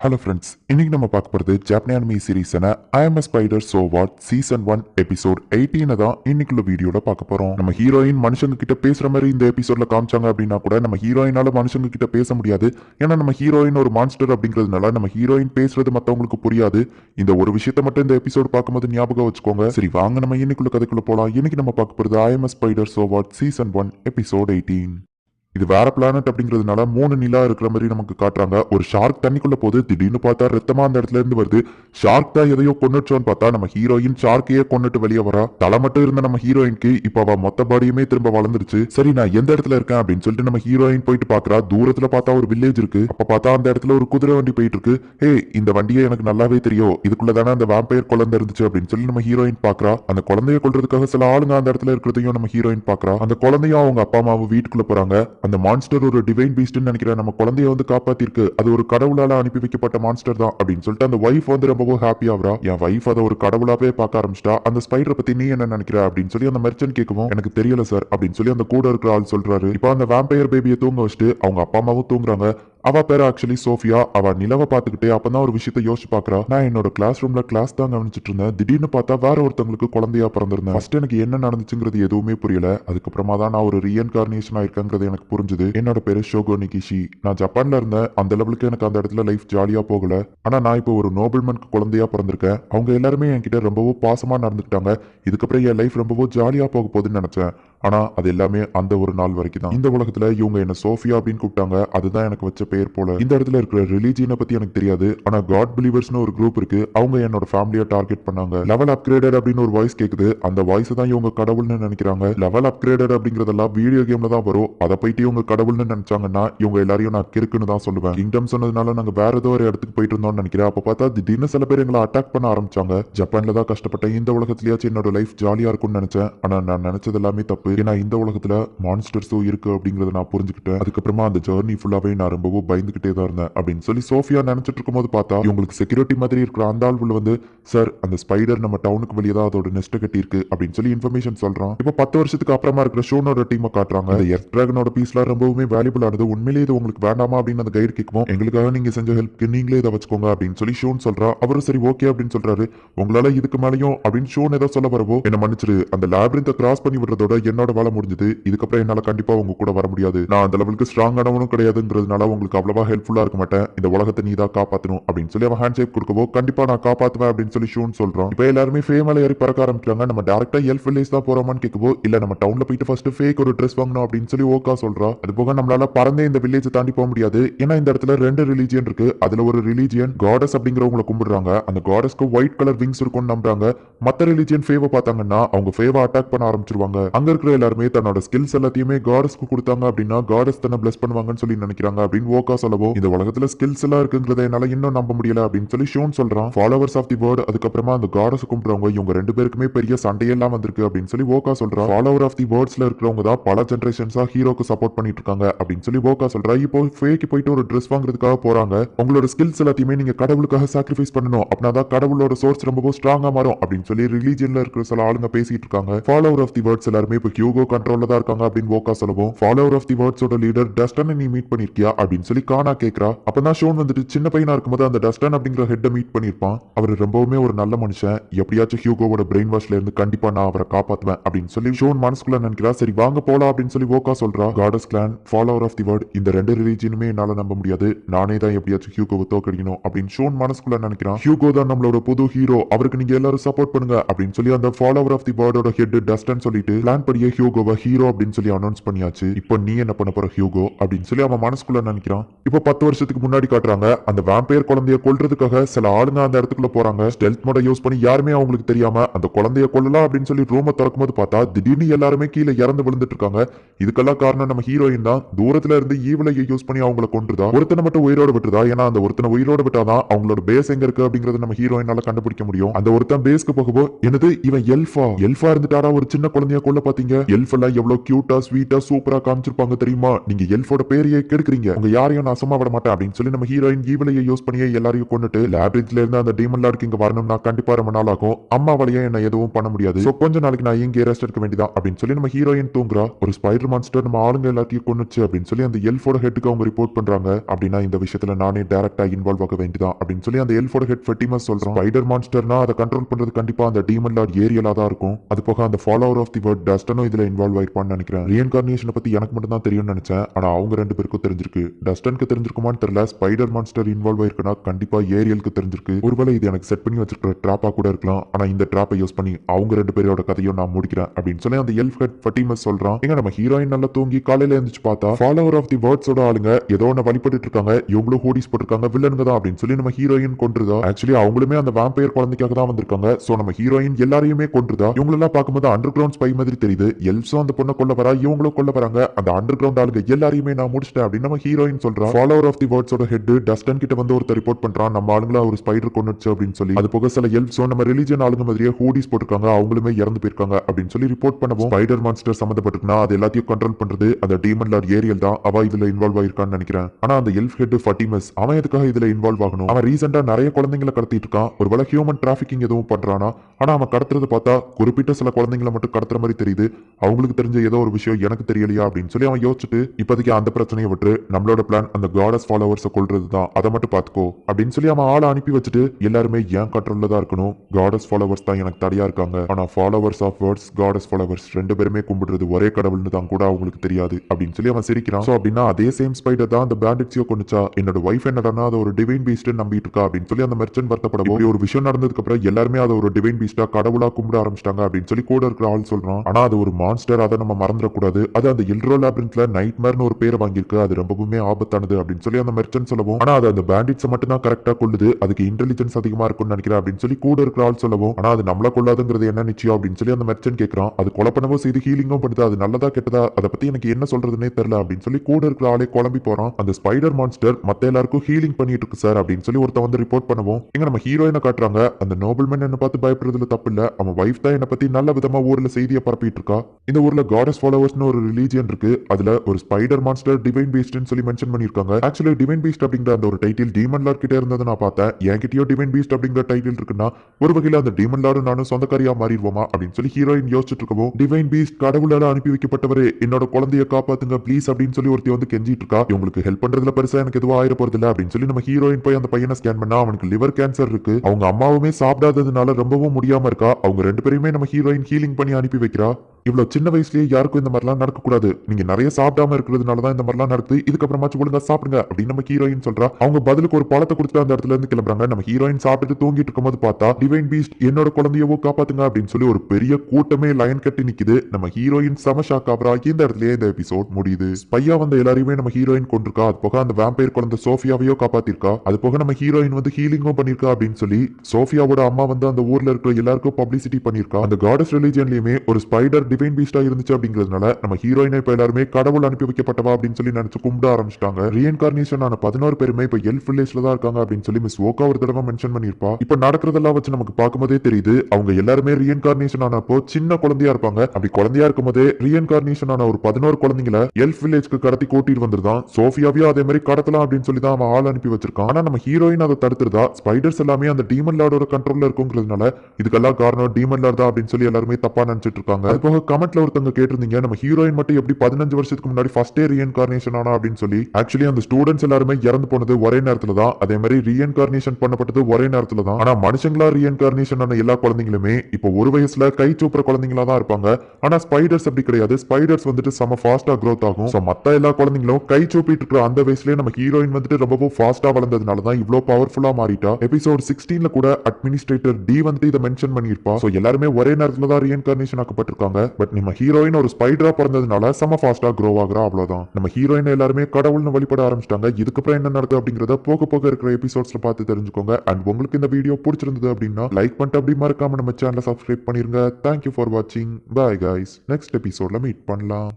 Hello friends இன்னைக்கு நம்ம பார்க்க போகிறது ஜாப்பனி anime சீரீஸான I spider so what season one episode எயிட்டீனை தான் இன்னைக்குள்ள வீடியோவில் பார்க்க போகிறோம் நம்ம ஹீரோயின் மனுஷங்க கிட்ட பேசுற மாதிரி இந்த எபிசோட்ல காமிச்சாங்க அப்படின்னா கூட நம்ம ஹீரோயினால மனுஷங்க கிட்ட பேச முடியாது. ஏன்னா நம்ம ஹீரோயின் ஒரு மான்ஸ்டர் அப்படிங்கிறதுனால நம்ம ஹீரோயின் பேசுறது மற்றவங்களுக்கு புரியாது. இந்த ஒரு விஷயத்த மட்டும் இந்த எபிசோட் பார்க்கும்போது ஞாபகம் வச்சுக்கோங்க. சரி வாங்க நம்ம இன்னைக்குள்ள கதைக்குள்ள போகலாம் இன்னைக்கு நம்ம பார்க்க போகிறது IMS spider so what season one episode eighteen இது வேற பிளானட் அப்படிங்கிறதுனால மூணு நிலா இருக்கிற மாதிரி நமக்கு காட்டுறாங்க. ஒரு ஷார்க் தண்ணிக்குள்ள போது திடீர்னு பார்த்தா ரத்தமா அந்த இடத்துல இருந்து வருது. ஷார்க் தான் எதையோ கொண்டுச்சோன்னு பார்த்தா நம்ம ஹீரோயின் ஷார்க்கையே கொண்டுட்டு வெளியே வரா. தலை மட்டும் இருந்த நம்ம ஹீரோயினுக்கு இப்போ அவ மொத்த பாடியுமே திரும்ப வளர்ந்துருச்சு. சரி நான் எந்த இடத்துல இருக்கேன் அப்படின்னு சொல்லிட்டு நம்ம ஹீரோயின் போயிட்டு பாக்குறா. தூரத்துல பார்த்தா ஒரு வில்லேஜ் இருக்கு. அப்ப பார்த்தா அந்த இடத்துல ஒரு குதிரை வண்டி போயிட்டு இருக்கு. ஹே இந்த வண்டியை எனக்கு நல்லாவே தெரியும். இதுக்குள்ள தானே அந்த வேம்பயர் குழந்தை இருந்துச்சு அப்படின்னு சொல்லி நம்ம ஹீரோயின் பாக்குறா. அந்த குழந்தைய கொள்றதுக்காக சில ஆளுங்க அந்த இடத்துல இருக்கிறதையும் நம்ம ஹீரோயின் பாக்குறா. அந்த குழந்தையும் அவங்க அப்பா அம்மாவும் வீட்டுக்குள்ள போறாங்க. அந்த மான்ஸ்டர் ஒரு டிவைன் பீஸ்ட்னு நினைக்கிறேன். நம்ம குழந்தைய வந்து காப்பாத்திருக்கு. அது ஒரு கடவுளால அனுப்பி வைக்கப்பட்ட மான்ஸ்டர் தான் அப்படின்னு சொல்லிட்டு அந்த ஒய்ஃப் வந்து ரொம்பவும் ஹாப்பி ஆகுறா. என் ஒய்ஃப் அதை ஒரு கடவுளாவே பார்க்க ஆரம்பிச்சிட்டா. அந்த ஸ்பைடரை பத்தி நீ என்ன நினைக்கிற அப்படின்னு சொல்லி அந்த மெர்ச்சன்ட் கேட்கவும் எனக்கு தெரியல சார் அப்படின்னு சொல்லி அந்த கூட இருக்கிற ஆள் சொல்றாரு. இப்போ அந்த வேம்பயர் பேபியை தூங்க வச்சுட்டு அவங்க அப்பா அம்மாவும் தூங்குறாங்க. அவ பேர் ஆக்சுவலி சோஃபியா. அவ நிலவை பார்த்துக்கிட்டே அப்பதான் ஒரு விஷயத்த யோசிச்சு பாக்குறா நான் என்னோட கிளாஸ் ரூம்ல கிளாஸ் தான் கவனிச்சிட்டு இருந்தேன். திடீர்னு பார்த்தா வேற ஒருத்தவங்களுக்கு குழந்தையா பிறந்திருந்தேன். ஃபர்ஸ்ட் எனக்கு என்ன நடந்துச்சுங்கிறது எதுவுமே புரியல. அதுக்கப்புறமா தான் நான் ஒரு ரீஎன்கார்னேஷன் ஆயிருக்கேங்கிறது எனக்கு புரிஞ்சுது. என்னோட பேரு ஷோகோ நிகிஷி. நான் ஜப்பான்ல இருந்தேன். அந்த லெவலுக்கு எனக்கு அந்த இடத்துல லைஃப் ஜாலியா போகல. ஆனா நான் இப்போ ஒரு நோபல்மனுக்கு குழந்தையா பிறந்திருக்கேன். அவங்க எல்லாருமே என்கிட்ட ரொம்பவும் பாசமா நடந்துக்கிட்டாங்க. இதுக்கப்புறம் என் லைஃப் ரொம்பவும் ஜாலியா போக போகுதுன்னு நினைச்சேன். ஆனா அது எல்லாமே அந்த ஒரு நாள் வரைக்கும் தான் இந்த உலகத்துல இவங்க என்ன சோஃபியா அப்படின்னு கூப்பிட்டாங்க. அதுதான் எனக்கு வச்ச பேர் போல. இந்த இடத்துல இருக்கிற ரிலீஜியனை பத்தி எனக்கு தெரியாது. ஆனா காட் பிலீவர்ஸ்னு ஒரு குரூப் இருக்கு. அவங்க என்னோட ஃபேமிலியை டார்கெட் பண்ணாங்க. லெவல் அப்கிரேடட் அப்படின்னு ஒரு வாய்ஸ் கேக்குது. அந்த வாய்ஸ் தான் இவங்க கடவுள்னு நினைக்கிறாங்க. லெவல் அப்கிரேடட் அப்படிங்கறதெல்லாம் வீடியோ கேம்ல தான் வரும். அதை போயிட்டு இவங்க கடவுள்னு நினைச்சாங்கன்னா இவங்க எல்லாரையும் நான் கிறுக்குன்னு தான் சொல்லுவேன். கிங்டம் சொன்னதுனால நாங்க வேற ஏதோ ஒரு இடத்துக்கு போயிட்டு இருந்தோம்னு நினைக்கிறேன். அப்ப பார்த்தா திடீர்னு சில பேர் எங்களை அட்டாக் பண்ண ஆரம்பிச்சாங்க. ஜப்பான்ல தான் கஷ்டப்பட்டேன். இந்த உலகத்திலேயாச்சும் என்னோட லைஃப் ஜாலியா இருக்கும்னு நினைச்சேன். ஆனா நான் நினைச்சது எல்லாமே தப்பு. ஏன்னா இந்த உலகத்துல மான்ஸ்டர்ஸும் இருக்கு அப்படிங்கறத நான் புரிஞ்சுக்கிட்டேன். அதுக்கப்புறமா அந்த ஜேர்னி ஃபுல்லாவே நான் ரொம்பவும் பயந்துகிட்டே தான் இருந்தேன் அப்படின்னு சொல்லி சோஃபியா நினைச்சிட்டு இருக்கும்போது பார்த்தா இவங்களுக்கு செக்யூரிட்டி மாதிரி இருக்கிற அந்த ஆள் உள்ள வந்து சார் அந்த ஸ்பைடர் நம்ம டவுனுக்கு வெளியே தான் அதோட நெஸ்ட் கட்டி இருக்கு அப்படின்னு சொல்லி இன்ஃபர்மேஷன் சொல்றான். இப்போ பத்து வருஷத்துக்கு அப்புறமா இருக்கிற ஷோனோட டீமை காட்டுறாங்க. அந்த எர்த் டிராகனோட பீஸ்லாம் ரொம்பவுமே வேல்யூபிள் ஆனது. உண்மையிலேயே இது உங்களுக்கு வேண்டாமா அப்படின்னு அந்த கைடு கேட்கும் எங்களுக்காக நீங்க செஞ்ச ஹெல்ப்க்கு நீங்களே இதை வச்சுக்கோங்க அப்படின்னு சொல்லி ஷோன் சொல்றா. அவரும் சரி ஓகே அப்படின்னு சொல்றாரு. உங்களால இதுக்கு மேலேயும் அப்படின்னு ஷோன் ஏதோ சொல்ல வரவோ என்ன மன்னிச்சிரு. அந்த லேப்ரிந்த கிராஸ் பண்ணி விடுறதோட என்னோட வேலை முடிஞ்சது. இதுக்கப்புறம் என்னால கண்டிப்பா உங்க கூட வர முடியாது. நான் அந்த லெவலுக்கு ஸ்ட்ராங்கானவனும் கிடையாதுங்கிறதுனால உங்களுக்கு அவ்வளவா ஹெல்ப்ஃபுல்லா இருக்க மாட்டேன். இந்த உலகத்தை நீ தான் காப்பாத்தணும் அப்படின்னு சொல்லி அவன் ஹேண்ட் ஷேக் கொடுக்கவோ கண்டிப்பா நான் காப்பாத்துவேன் அப்படின்னு சொல்லி ஷூன் சொல்றோம் இப்போ எல்லாருமே ஃபே மேல ஏறி பறக்க ஆரம்பிக்கிறாங்க. நம்ம டேரக்டா எல்ஃப் வில்லேஜ் தான் போறோமான்னு கேட்கவோ இல்ல நம்ம டவுன்ல போயிட்டு ஃபர்ஸ்ட் ஃபேக் ஒரு ட்ரெஸ் வாங்கணும் அப்படின்னு சொல்லி ஓகா சொல்றா. அது போக நம்மளால பறந்தே இந்த வில்லேஜ் தாண்டி போக முடியாது. ஏன்னா இந்த இடத்துல ரெண்டு ரிலீஜியன் இருக்கு. அதுல ஒரு ரிலீஜியன் காடஸ் அப்படிங்கிறவங்களை கும்பிடுறாங்க. அந்த காடஸ்க்கு ஒயிட் கலர் விங்ஸ் இருக்கும்னு நம்புறாங்க. மத்த ரிலீஜியன் ஃபேவை பார்த்தாங்கன்னா அவங்க ஃபேவை அட்டாக் பண்ண ஆரம்பிச்சிருவாங்க. அங்க இருக்கிற எல்லாருமே தன்னோட ஸ்கில்ஸ் எல்லாத்தையுமே காடஸ்க்கு கொடுத்தாங்க அப்படின்னா காடஸ் தன்னை பிளஸ் பண்ணுவாங்கன்னு சொல்லி நினைக்கிறாங்க அப்படின்னு ஓகா சொல்லவோ இந்த உலகத்துல ஸ்கில்ஸ் எல்லாம் இருக்குங்கிறத என்னால இன்னும் நம்ப முடியல அப்படின்னு சொல்லி ஷோன் சொல்றான். ஃபாலோவர்ஸ் ஆஃப் தி வேர்ட் அதுக்கப்புறமா அந்த காடஸ் கும்பிடுறவங்க இவங்க ரெண்டு பேருக்குமே பெரிய சண்டையெல்லாம் வந்திருக்கு அப்படின்னு சொல்லி ஓகா சொல்றா ஃபாலோவர் ஆஃப் தி வேர்ட்ஸ்ல இருக்கிறவங்க தான் பல ஜென்ரேஷன்ஸா ஹீரோக்கு சப்போர்ட் பண்ணிட்டு இருக்காங்க அப்படின்னு சொல்லி ஓகா சொல்றா. இப்போ ஃபேக்கு போயிட்டு ஒரு ட்ரெஸ் வாங்குறதுக்காக போறாங்க. உங்களோட ஸ்கில்ஸ் எல்லாத்தையுமே நீங்க கடவுளுக்காக சாக்ரிஃபைஸ் பண்ணணும். அப்படின்னா தான் கடவுளோட சோர்ஸ் ரொம்பவும் ஸ்ட்ராங்கா மாறும் அப்படின்னு சொல்லி ரிலீஜியன்ல இருக்கிற சில ஆளுங்க பேசிட்டு இருக்காங்க. ஃபாலோவர் ஆஃப் தி வேர்ட்ஸ் எல்லாருமே இப்போ ஹியூகோ கண்ட்ரோல்ல தான் இருக்காங்க அப்படின்னு ஓகா சொல்லவும் ஃபாலோவர் ஆஃப் தி வேர்ட்ஸோட லீடர் டஸ்டனை நீ மீட் பண்ணிருக்கியா அப்படின்னு சொல்லி கானா கேக்குறா. அப்பதான் ஷோன் வந்துட்டு சின்ன பையனா இருக்கும்போது அந்த டஸ்டன் அப்படிங்கிற ஹெட்டை மீட் பண்ணிருப்பான். அவர் ரொம்பவுமே ஒரு நல்ல மனுஷன். எப்படியாச்சும் ஹியூகோவோட பிரெயின் வாஷ்ல இருந்து கண்டிப்பா நான் அவரை காப்பாத்துவேன் அப்படின்னு சொல்லி ஷோன் மனசுக்குள்ள நினைக்கிறா. சரி வாங்க போலாம் அப்படின்னு சொல்லி ஓகா சொல்றா. Gods clan follower of the word இந்த ரெண்டு ரிலீஜியனுமே என்னால நம்ப முடியாது. நானே தான் எப்படியாச்சும் ஹியூகோவை தோக்கடிக்கணும் அப்படின்னு ஷோன் மனசுக்குள்ள நினைக்கிறான். ஹியூகோ தான் நம்மளோட புது ஹீரோ அவருக்கு நீங்க எல்லாரும் சப்போர்ட் பண்ணுங்க அப்படின்னு சொல்லி அந்த ஃபாலோவர் ஆஃப் தி வேர்டோட ஹெட் டஸ்டன் சொல்லிட்டு பிளான் படியே ஹியூகோவை ஹீரோ அப்படின்னு சொல்லி அனௌன்ஸ் பண்ணியாச்சு. இப்போ நீ என்ன பண்ண போற ஹியூகோ? அப்படின்னு சொல்லி அவன் மனசுக்குள்ள நினைக்கிறான். இப்போ பத்து வருஷத்துக்கு முன்னாடி காட்டுறாங்க. அந்த வேம்பயர் குழந்தைய கொல்றதுக்காக சில ஆளுங்க அந்த இடத்துக்குள்ள போறாங்க. ஸ்டெல்த் மோட யூஸ் பண்ணி யாருமே அவங்களுக்கு தெரியாம அந்த குழந்தைய கொல்லலாம் அப்படின்னு சொல்லி ரூமை திறக்கும் போது பார்த்தா திடீர்னு எல்லாருமே கீழே இறந்து விழுந்துட்டு இருக்காங்க இதுக்கெல்லாம் காரணம் நம்ம ஹீரோயின் தான். தூரத்துல இருந்து ஈவலையை யூஸ் பண்ணி அவங்கள கொண்டுதா ஒருத்தனை மட்டும் உயிரோட விட்டுதா? ஏன்னா அந்த ஒருத்தனை உயிரோட விட்டாதான் அவங்களோட பேஸ் எங்க இருக்கு அப்படிங்கறத நம்ம ஹீரோயினால கண்டுபிடிக்க முடியும். அந்த ஒருத்தன் பேஸ்க்கு போகும்போது என்னது? இவன் எல்ஃபா எல்ஃபா இருந்துட்டாரா ஒரு சின்ன குழந்தைய கொள்ள பாத்தீங்க எல்ஃப் எல்லாம் எவ்வளவு கியூட்டா ஸ்வீட்டா சூப்பரா காமிச்சிருப்பாங்க தெரியுமா? நீங்க எல்ஃபோட பேரையே கெடுக்கிறீங்க. உங்க யாரையும் நான் அசமா விட மாட்டேன் அப்படின்னு சொல்லி நம்ம ஹீரோயின் ஈவலையை யூஸ் பண்ணியே எல்லாரையும் கொண்டுட்டு லேப்ரிட்ல இருந்து அந்த டீமன் லார்க்கு இங்க வரணும்னா கண்டிப்பா ரொம்ப நாள் ஆகும். அம்மாவாலேயே என்ன எதுவும் பண்ண முடியாது. சோ கொஞ்ச நாளைக்கு நான் இங்கே ரெஸ்ட் எடுக்க வேண்டியதான் அப்படின்னு சொல்லி நம்ம ஹீரோயின் தூங்குறா. ஒரு ஸ்பைடர் மான்ஸ்டர் நம்ம ஆளுங்க எல்லாத்தையும் கொண்டுச்சு அப்படின்னு சொல்லி அந்த எல்ஃபோட ஹெட்டுக்கு அவங்க ரிப்போர்ட் பண்றாங்க. அப்படின்னா இந்த விஷயத்துல நானே டேரக்டா இன்வால்வ் ஆக வேண்டியதான் அப்படின்னு சொல்லி அந்த எல்ஃபோட ஹெட் ஃபெட்டிமஸ் சொல்றோம் ஸ்பைடர் மான்ஸ்டர்னா அதை கண்ட்ரோல் பண்றது கண்டிப்பா அந்த டீமன் லார்ட் ஏரியலா தான் இருக்கும். அது போக அந்த follower of the word Dustin நானும் இதுல இன்வால்வ் ஆயிருப்பான்னு நினைக்கிறேன். ரீஎன்கார்னேஷனை பத்தி எனக்கு மட்டும் தான் தெரியும்னு நினைச்சேன். ஆனா அவங்க ரெண்டு பேருக்கும் தெரிஞ்சிருக்கு. டஸ்டனுக்கு தெரிஞ்சிருக்குமான்னு தெரியல. ஸ்பைடர் மான்ஸ்டர் இன்வால்வ் ஆயிருக்குன்னா கண்டிப்பா ஏரியலுக்கு தெரிஞ்சிருக்கு. ஒருவேளை இது எனக்கு செட் பண்ணி வச்சிருக்கிற ட்ராப்பா கூட இருக்கலாம். ஆனா இந்த ட்ராப்பை யூஸ் பண்ணி அவங்க ரெண்டு பேரோட கதையும் நான் முடிக்கிறேன் அப்படின்னு சொல்லி அந்த எல்ஃப் ஹெட் ஃபட்டிமஸ் சொல்றான். எங்க நம்ம ஹீரோயின் நல்லா தூங்கி காலையில எழுந்துச்சு பார்த்தா ஃபாலோவர் ஆஃப் தி வேர்ட்ஸோட ஆளுங்க ஏதோ ஒன்று வழிபட்டு இருக்காங்க. இவங்களும் ஹூடிஸ் போட்டிருக்காங்க. வில்லனுங்க தான் அப்படின்னு சொல்லி நம்ம ஹீரோயின் கொண்டுருதா ஆக்சுவலி அவங்களுமே அந்த வாம்பயர் குழந்தைக்காக தான் வந்திருக்காங்க. சோ நம்ம ஹீரோயின் எல்லாரையுமே கொண்டுருதா இவங்களெல்லாம் பார்க்கும்போது அண்டர் கிரவுண்ட் ஸ்பை மாதிரி தெரியுது. எல்ஸும் அந்த பொண்ணை கொல்ல வரா இவங்களும் கொல்ல வராங்க. அந்த அண்டர் கிரவுண்ட் ஆளுங்க எல்லாரையுமே நான் முடிச்சிட்டேன் அப்படின்னு நம்ம ஹீரோயின் சொல்றா ஃபாலோவர் ஆஃப் தி வேர்ட்ஸோட ஹெட் டஸ்டன் கிட்ட வந்து ஒருத்தர் ரிப்போர்ட் பண்றான். நம்ம ஆளுங்களா ஒரு ஸ்பைடர் கொண்டுச்சு அப்படின்னு சொல்லி. அது போக சில எல்ஸும் நம்ம ரிலிஜியன் ஆளுங்க மாதிரியே ஹூடிஸ் போட்டிருக்காங்க. அவங்களுமே இறந்து போயிருக்காங்க அப்படின்னு சொல்லி ரிப்போர்ட் பண்ணவும் ஸ்பைடர் மான்ஸ்டர் சம்மந்தப்பட்டிருக்குன்னா அது எல்லாத்தையும் கண்ட்ரோல் பண்றது அந்த டீமன் லார்ட் ஏரியல் தான். அவ இதுல இன்வால்வ் ஆயிருக்கான்னு நினைக்கிறேன். ஆனா அந்த எல்ஃப் ஹெட் ஃபட்டிமஸ் அவன் எதுக்காக இதுல இன்வால்வ் ஆகணும்? அவன் ரீசெண்டா நிறைய குழந்தைங்களை கடத்திட்டு இருக்கான். ஒருவேளை ஹியூமன் டிராஃபிக்கிங் எதுவும் பண்றானா? ஆனா அவன் கடத்துறது பார்த்தா குறிப்பிட்ட சில குழந்தைங்களை மட்டும் கடத்துற மாதிரி தெரியுது. அவங்களுக்கு தெரிஞ்ச ஏதோ ஒரு விஷயம் எனக்கு தெரியலையா அப்படின்னு சொல்லி அவன் யோசிச்சுட்டு இப்போதைக்கு அந்த பிரச்சனையை விட்டு நம்மளோட பிளான் அந்த காடஸ் ஃபாலோவர்ஸை கொள்றது தான் அதை மட்டும் பார்த்துக்கோ அப்படின்னு சொல்லி அவன் ஆளை அனுப்பி வச்சுட்டு எல்லாருமே ஏன் கண்ட்ரோல்ல தான் இருக்கணும்? காடஸ் ஃபாலோவர்ஸ் தான் எனக்கு தடையா இருக்காங்க. ஆனா followers of words gods followers ரெண்டு பேருமே கும்பிடுறது ஒரே கடவுள்னு தான் கூட அவங்களுக்கு தெரியாது அப்படின்னு சொல்லி அவன் சிரிக்கிறான். ஸோ அப்படின்னா அதே சேம் ஸ்பைடர் தான் அந்த பேண்டிட்ஸியோ கொண்டுச்சா என்னோட ஒய்ஃப் என்னடனா அது ஒரு டிவைன் பீஸ்ட் நம்பிட்டு இருக்கா அப்படின்னு சொல்லி அந்த மெர்ச்சன் வருத்தப்படவும் ஒரு விஷயம் நடந்ததுக்கு அப்புறம் எல்லாருமே அதை ஒரு டிவைன் பீஸ்டா கடவுளா கும்பிட ஆரம்பிச்சிட்டாங்க அப்படின்னு சொல்லி கூட இருக்கிற ஆள் சொல்றான். ஆனா அது ஒரு மான்ஸ்டர் அதை நம்ம மறந்துடக்கூடாது. அது அந்த எல்ரோ லேப்ரின்த்ல நைட்மேர்னு ஒரு பேரை வாங்கியிருக்கு. அது ரொம்பவுமே ஆபத்தானது அப்படின்னு சொல்லி அந்த மெர்ச்சன் சொல்லவும். ஆனா அது அந்த பேண்டிட்ஸை மட்டும் தான் கரெக்டா கொள்ளுது அதுக்கு இன்டெலிஜென்ஸ் அதிகமா இருக்கும்னு நினைக்கிறேன் அப்படின்னு சொல்லி கூட இருக்கிற ஆள் சொல்லவும். ஆனா அது நம்மள கொள்ளாதுங்கிறது என்ன நிச்சயம் அப்படின்னு சொல்லி அந்த மெர்ச்சன் கேட்கிறான் அது கொலை பண்ணவும் செய்து ஹீலிங்கும் பண்ணுது. அது நல்லதா கெட்டதா? அதை பத்தி எனக்கு என்ன சொல்றதுனே தெரியல அப்படின்னு சொல்லி கூட இருக்கிற ஆளே குழம்பி போறான். அந்த ஸ்பைடர் மான்ஸ்டர் மத்த எல்லாருக்கும் ஹீலிங் பண்ணிட்டு இருக்கு சார் அப்படின்னு சொல்லி ஒருத்தன் வந்து ரிப்போர்ட் பண்ணுவோம். இங்க நம்ம ஹீரோயினை காட்டுறாங்க. அந்த நோபல்மேன் என்ன பார்த்து பயப்படுறதுல தப்பு இல்ல. அவன் ஒய்ஃப் தான் என்ன பத்தி நல்ல விதமா ஊர்ல செய்தியை பரப்பிட்டு இருக்கா. இந்த ஊர்ல காடஸ் ஃபாலோவர்ஸ்னு ஒரு ரிலீஜியன் இருக்கு. அதுல ஒரு ஸ்பைடர் மான்ஸ்டர் டிவைன் பீஸ்ட்னு சொல்லி மென்ஷன் பண்ணிருக்காங்க ஆக்சுவலி டிவைன் பீஸ்ட் அப்படிங்கிற அந்த ஒரு டைட்டில் டீமன் லார்ட் கிட்ட இருந்ததை நான் பார்த்தேன். என்கிட்டயோ டிவைன் பீஸ்ட் அப்படிங்கிற டைட்டில் இருக்குன்னா ஒரு வகையில அந்த டீமன் லார்டு நானும் சொந்தக்காரியா மாறிடுவோமா அப்படின்னு சொல்லி ஹீரோயின் யோசிச்சுட்டு இருக்கவும் டிவைன் பீஸ்ட் கடவுளால அனுப்பி வைக்கப்பட்டவரே என்னோட குழந்தைய காப்பாத்துங்க ப்ளீஸ் அப்படின்னு சொல்லி ஒருத்தி வந்து கெஞ்சிட்டு இருக்கா. இவங்களுக்கு ஹெல்ப் பண்றதுல பெருசா எனக்கு எதுவும் ஆயிர போறது இல்ல அப்படின்னு சொல்லி நம்ம ஹீரோயின் போய் அந்த பையனை ஸ்கேன் பண்ணா அவனுக்கு லிவர் கேன்சர் இருக்கு. அவங்க அம்மாவுமே சாப்பிடாததுனால ரொம்பவும் முடியாம இருக்கா. அவங்க ரெண்டு பேரையுமே நம்ம ஹீரோயின் ஹீலிங் பண்ணி அனுப்பி வைக்கிறா. இவ்வளவு சின்ன வயசுலயே யாருக்கும் இந்த மாதிரிலாம் நடக்கக்கூடாது. நீங்க நிறைய சாப்பிடாம இருக்கிறதுனால தான் இந்த மாதிரிலாம் நடக்குது. இதுக்கப்புறமாச்சும் ஒழுங்கா சாப்பிடுங்க அப்படின்னு நம்ம ஹீரோயின் சொல்றா. அவங்க பதிலுக்கு ஒரு பழத்தை கொடுத்துட்டு அந்த இடத்துல இருந்து கிளம்புறாங்க. நம்ம ஹீரோயின் சாப்பிட்டுட்டு தூங்கிட்டு இருக்கும்போது பார்த்தா டிவைன் பீஸ்ட் என்னோட குழந்தையவோ காப்பாத்துங்க அப்படின்னு சொல்லி ஒரு பெரிய கூட்டமே லைன் கட்டி நிக்குது. நம்ம ஹீரோயின் சம ஷாக் ஆபரா இந்த இடத்துலயே இந்த எபிசோட் முடியுது. ஸ்பையா வந்த எல்லாரையுமே நம்ம ஹீரோயின் கொண்டிருக்கா அது போக அந்த வேம்பயர் குழந்தை சோஃபியாவையோ காப்பாத்திருக்கா. அது போக நம்ம ஹீரோயின் வந்து ஹீலிங்கும் பண்ணிருக்கா அப்படின்னு சொல்லி சோஃபியாவோட அம்மா வந்து அந்த ஊர்ல இருக்கிற எல்லாருக்கும் பப்ளிசிட்டி பண்ணிருக்கா. அந்த காடஸ் ரிலீஜியன்லயுமே ஒரு ஸ்பைடர் டிவைன் பீஸ்டா இருந்துச்சு அப்படிங்கிறதுனால நம்ம ஹீரோயினை இப்ப எல்லாருமே கடவுள் அனுப்பி வைக்கப்பட்டவா அப்படின்னு சொல்லி நினைச்சு கும்பிட ஆரம்பிச்சிட்டாங்க. ரீஎன்கார்னேஷன் ஆன பதினோரு பேருமே இப்ப எல் வில்லேஜ்ல தான் இருக்காங்க அப்படின்னு சொல்லி மிஸ் ஓகா ஒரு தடவை மென்ஷன் பண்ணிருப்பா இப்ப நடக்கிறதெல்லாம் வச்சு நமக்கு பார்க்கும்போதே தெரியுது அவங்க எல்லாருமே ரீஎன்கார்னேஷன் ஆனப்போ சின்ன குழந்தையா இருப்பாங்க. அப்படி குழந்தையா இருக்கும் போதே ரீஎன்கார்னேஷன் ஆன ஒரு பதினோரு குழந்தைங்களை எல்ஃப் வில்லேஜ்க்கு கடத்தி கூட்டிட்டு வந்திருந்தான் சோஃபியாவையும் அதே மாதிரி கடத்தலாம் அப்படின்னு சொல்லி தான் அவன் ஆள் அனுப்பி வச்சிருக்கான். ஆனா நம்ம ஹீரோயின் அதை தடுத்துருதா? ஸ்பைடர்ஸ் எல்லாமே அந்த டீமன் லார்டோட கண்ட்ரோல்ல இருக்குங்கிறதுனால இதுக்கெல்லாம் காரணம் டீமன் லார்ட் தான் அப்படின்னு சொல்லி எல்லாருமே தப்பா நினைச்சிட்டு இருக்காங்க. அது போக கமெண்ட்ல ஒருத்தவங்க கேட்டிருந்தீங்க நம்ம ஹீரோயின் மட்டும் எப்படி பதினஞ்சு வருஷத்துக்கு முன்னாடி ஃபர்ஸ்டே ரீஎன்கார்னேஷன் ஆனா அப்படின்னு சொல்லி ஆக்சுவலி அந்த ஸ்டூடெண்ட்ஸ் எல்லாருமே இறந்து போனது ஒரே நேரத்துல தான். அதே மாதிரி ரீஎன்கார்னேஷன் பண்ணப்பட்டது ஒரே நேரத்துல தான். ஆனா மனுஷங்களா ரீஎன்கார்னேஷன் ஆன எல்லா குழந்தைங்களுமே இப்போ ஒரு வயசுல கை சூப்புற குழந்தைங்களா தான் இருப்பாங்க. ஆனா ஸ்பைடர்ஸ் அப்படி கிடையாது. ஸ்பைடர்ஸ் வந்துட்டு செம ஃபாஸ்டா க்ரோத் ஆகும். ஸோ மத்த எல்லா குழந்தைங்களும் கை சூப்பிட்டு இருக்கிற அந்த வயசுலயே நம்ம ஹீரோயின் வந்துட்டு ரொம்பவும் ஃபாஸ்டா வளர்ந்ததுனால தான் இவ்வளவு பவர்ஃபுல்லா மாறிட்டா. எபிசோட் சிக்ஸ்டீன்ல கூட அட்மினிஸ்ட்ரேட்டர் டி வந்துட்டு இதை மென்ஷன் பண்ணியிருப்பா. ஸோ எல்லாருமே ஒரே நேரத்துல தான் ரீஎன்கார்னேஷன் ஆக்கப்பட்டிருக்காங்க. பட் நம்ம ஹீரோயின் ஒரு ஸ்பைடரா பிறந்ததுனால செம ஃபாஸ்டா க்ரோ ஆகுறா அவ்வளவுதான். நம்ம ஹீரோயின் எல்லாருமே கடவுள்னு வழிபட ஆரம்பிச்சிட்டாங்க. இதுக்கப்புறம் என்ன நடக்குது அப்படிங்கறத போக போக இருக்கிற எபிசோட்ஸ்ல பார்த்து தெரிஞ்சுக்கோங்க. அண்ட் உங்களுக்கு இந்த வீடியோ பிடிச்சிருந்தது அப்படின்னா லைக் பண்ணிட்டு அப்படி மறக்காம நம்ம சேனலை சப்ஸ்கிரைப் பண்ணிருங்க. தேங்க்யூ ஃபார் வாட்சிங் பாய் கைஸ் நெக்ஸ்ட் எபிசோட்ல மீட் பண்ணலாம்.